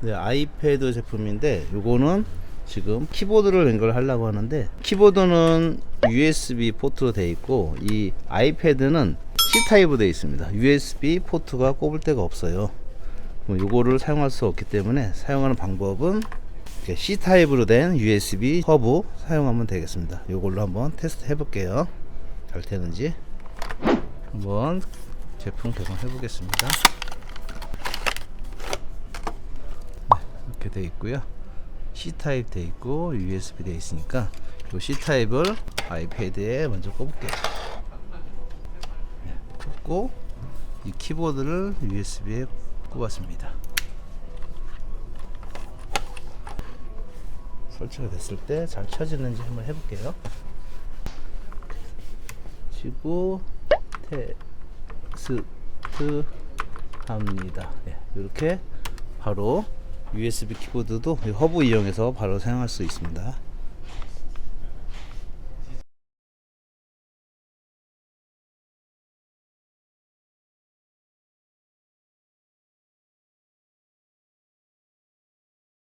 네, 아이패드 제품인데 요거는 지금 키보드를 연결하려고 하는데 키보드는 USB 포트로 되어 있고 이 아이패드는 C 타입으로 되어 있습니다. USB 포트가 꼽을 데가 없어요. 그럼 요거를 사용할 수 없기 때문에 사용하는 방법은 이렇게 C 타입으로 된 USB 허브 사용하면 되겠습니다. 요걸로 한번 테스트 해볼게요. 잘 되는지 한번 제품 개봉해 보겠습니다. 이렇게 돼 있고요. C 타입 돼 있고 USB 돼 있으니까 이 C 타입을 아이패드에 먼저 꼽을게요. 네, 꼽고 이 키보드를 USB에 꼽았습니다. 설치가 됐을 때 잘 켜지는지 한번 해볼게요. 치고 테스트 합니다. 네, 이렇게 바로 USB 키보드도 이 허브 이용해서 바로 사용할 수 있습니다.